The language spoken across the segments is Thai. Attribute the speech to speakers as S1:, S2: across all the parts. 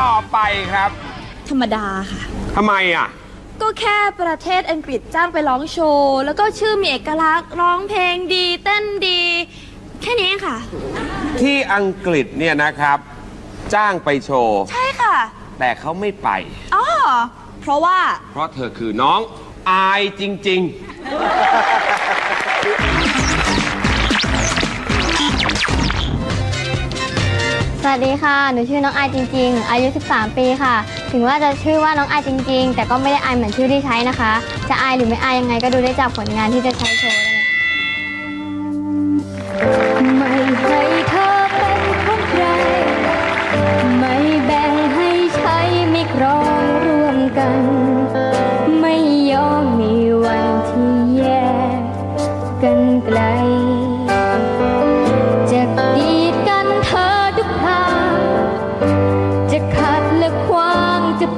S1: ต่อไปครับ
S2: ธรรมดาค่ะ
S1: ทำไมอะ
S2: ก็แค่ประเทศอังกฤษจ้างไปร้องโชว์ แล้วก็ชื่อมีเอกลักษณ์ร้องเพลงดีเต้นดี แค่นี้เองค่ะ
S1: ที่อังกฤษเนี่ยนะครับ จ้างไปโชว์
S2: ใช่ค่ะ
S1: แต่เขาไม่ไป
S2: อ๋อเพราะว่า
S1: เพราะเธอคือน้องอายจริง
S3: สวัสดีค่ะ หนูชื่อน้องไอจริง ๆ อายุ 13 ปีค่ะ ถึงว่าจะชื่อว่าน้องไอจริง ๆ แต่ก็ไม่ได้อายเหมือนชื่อที่ใช้นะคะ จะอายหรือไม่อายยังไงก็ดูได้จากผลงานที่จะใช้โชว์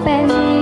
S3: เป็นเหมือน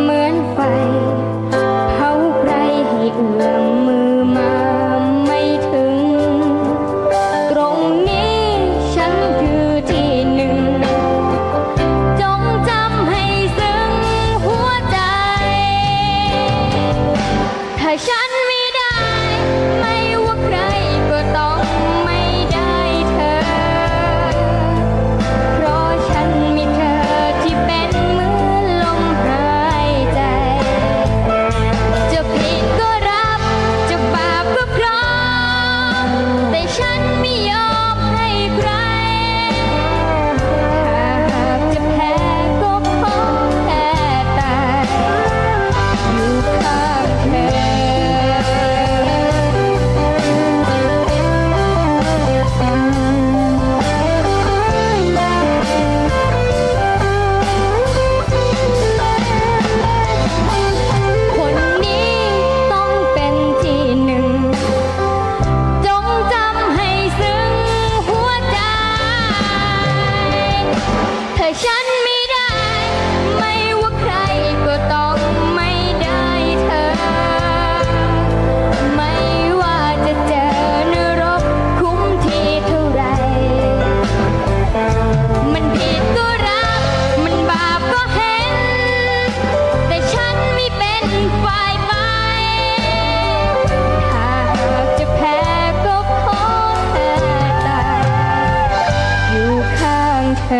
S3: อ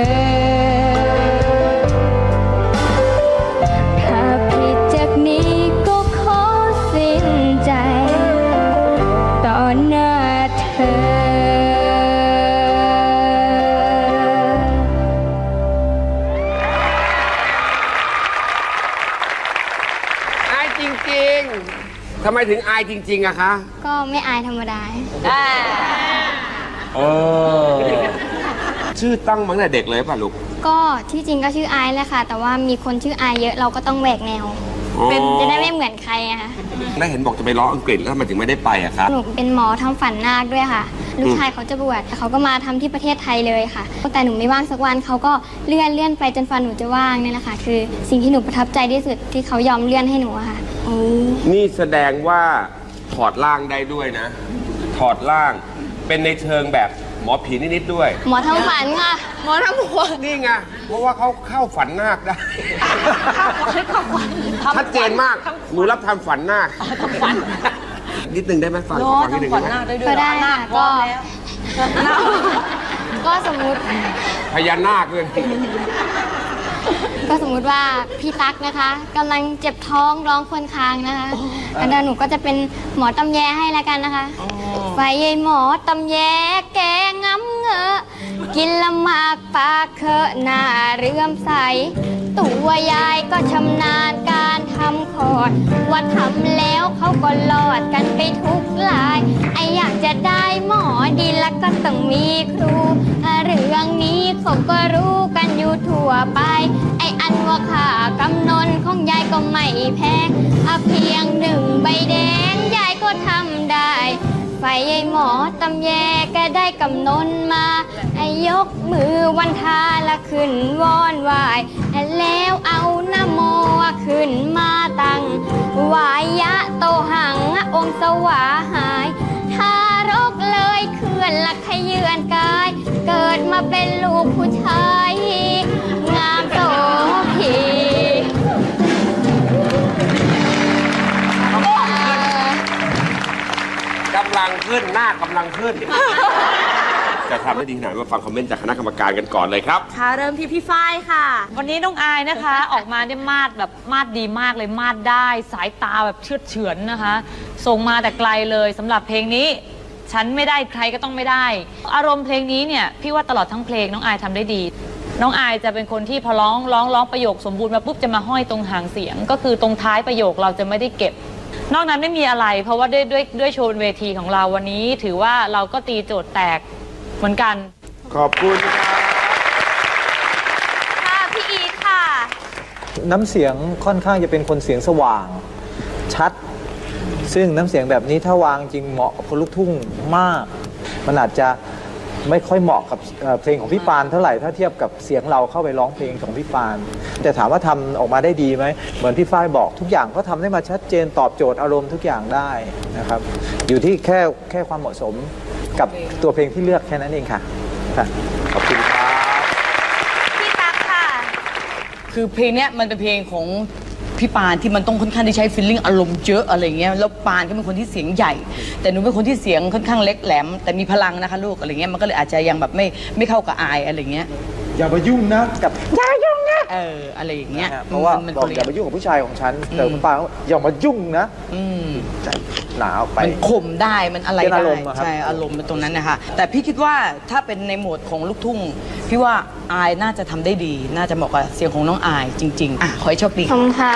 S3: ายจริง
S1: ๆ ทำไมถึงอายจริงๆอะคะ
S3: ก็ไม่อายธรรมดา
S1: เออ ชื่อตั้งมาตั้งแต่เด็กเลยป่ะลูก
S3: ก็ที่จริงก็ชื่อไอซ์แหละค่ะ แต่ว่ามีคนชื่อไอซ์เยอะเราก็ต้องแหวกแนว
S1: อ๋อ
S3: เป็นจะได้ไม่เหมือนใครอะค่ะ
S1: แล้วเห็นบอกจะไปร้องอังกฤษแล้วทำไมถึงไม่ได้ไปอะครับ
S3: หนูเป็นหมอทำฝันนาคด้วยค่ะ ลูกชายเขาจะบวชแต่เขาก็มาทำที่ประเทศไทยเลยค่ะแต่หนูไม่ว่างสักวันเขาก็เลื่อนเลื่อนไปจนฟันหนูจะว่างนี่แหละค่ะคือสิ่งที่หนูประทับใจที่สุดที่เขายอมเลื่อนให้หนูอะค่ะ
S1: นี่แสดงว่าถอดร่างได้ด้วยนะ ถอดร่างเป็นในเชิงแบบ หมอผีนิดๆด้วย
S3: หมอทำฝันค่ะ
S2: หมอทำหัว
S1: นี่ไงเพราะว่าเขาเข้าฝันนาคได้ชัดเจนมากหนูรับทำฝันนาคนิดนึงได้ไหมฟังขอฟังนิดนึงได้ไหม
S3: ก็ได้ค่ะก็ก็สมมุติ
S1: พญานาคเลย
S3: ก็สมมุติว่าพี่ตั๊กนะคะกำลังเจ็บท้องร้องครวรครางนะคะอันนั้นหนูก็จะเป็นหมอตำแยให้แล้วกันนะคะ ไฟยายหมอตำแยแกงำเงอะกินละหมากปากเคอะหน้าเรื่อมใส ตัวยายก็ชำนาญการทำคอด ว่าทำแล้วเขาก็รอดกันไปทุกลาย ไออยากจะได้หมอดีแล้วก็ต้องมีครู เรื่องนี้เขาก็รู้กันอยู่ทั่วไป ไออันว่าค่ากำนนของยายก็ไม่แพงอะเพียงหนึ่งใบแดง ไฟยายหมอตำแยแกได้กำนนมาไอยกมือวันทาละขึ้นวอนไหวายแล้วเอานะโมขึ้นมาตั้งวายะโตหังองค์สวาหายทารกเลยเคลื่อนละขยื่นกาย เกิดมาเป็นลูกผู้ชาย
S1: ลังขึ้นหน้ากำลังขึ้น จะทำได้ดีขนาดไหนมาฟังคอมเมนต์จากคณะกรรมการกันก่อนเลยครับ
S2: ค่ะเริ่มที่พี่ฝ้ายค่ะ
S4: วันนี้น้องอายนะคะ ออกมาได้มาดแบบมาดดีมากเลยมาดได้ สายตาแบบเชื่อดเฉือนนะคะ ส่งมาแต่ไกลเลยสำหรับเพลงนี้ ฉันไม่ได้ใครก็ต้องไม่ได้ อารมณ์เพลงนี้เนี่ยพี่ว่าตลอดทั้งเพลงน้องอายทำได้ดี น้องอายจะเป็นคนที่พอร้องร้องร้องประโยคสมบูรณ์มาปุ๊บจะมาห้อยตรงหางเสียง ก็คือตรงท้ายประโยคเราจะไม่ได้เก็บ นอกนั้นไม่มีอะไร เพราะว่าด้วยด้วยด้วยโชว์บนเวทีของเราวันนี้ ถือว่าเราก็ตีโจทย์แตกเหมือนกัน
S1: ขอบคุณครับ
S2: ค่ะพี่อีทค่ะ
S5: น้ำเสียงค่อนข้างจะเป็นคนเสียงสว่าง ชัด ซึ่งน้ำเสียงแบบนี้ถ้าวางจริงเหมาะกับคนลูกทุ่งมาก มันอาจจะ ไม่ค่อยเหมาะกับเอ่อเพลงของพี่ปานเท่าไหร่ถ้าเทียบกับเสียงเราเข้าไปร้องเพลงของพี่ปาน แต่ถามว่าทำออกมาได้ดีไหมเหมือนพี่ฝ้ายบอกทุกอย่างก็ทำได้มาชัดเจนตอบโจทย์อารมณ์ทุกอย่างได้นะครับ อยู่ที่แค่แค่ความเหมาะสมกับตัวเพลงที่เลือกแค่นั้นเองค่ะค่ะ
S1: ขอบคุณครับ
S2: พี่ตั๊กค่ะ
S6: คือเพลงเนี้ยมันเป็นเพลงของ พี่ปานที่มันต้องค่อนข้างที่ใช้ฟีลลิ่งอารมณ์เยอะอะไรเงี้ยแล้วปานก็เป็นคนที่เสียงใหญ่ แต่หนูเป็นคนที่เสียงค่อนข้างเล็กแหลม แต่มีพลังนะคะลูกอะไรเงี้ยมันก็เลยอาจจะยังแบบไม่ไม่เข้ากับอายอะไรเงี้ย
S5: อย่ามายุ่งนะกับ
S6: เอออะไรอย่างเงี้ย
S5: เพราะว่า
S6: มัน
S5: บอก
S6: เปลี่
S5: อยย่านมายุ่งกับผู้ชายของฉันแต่คุณปาเขาอย่ามายุ่งนะ
S6: อืม
S5: ใจหนาออกไป
S6: มันข่มได้มันอะไร
S5: เป็น
S6: ได้
S5: อารมณ์อะครับ
S6: ใช่อารมณ์เป็นตรงนั้นนะคะแต่พี่คิดว่าถ้าเป็นในโหมดของลูกทุ่ง พี่ว่าอายน่าจะทำได้ดี น่าจะเหมาะกับเสียงของน้องอายจริง ๆ อะขอให้โชคดี
S3: ขอบคุณค่ะ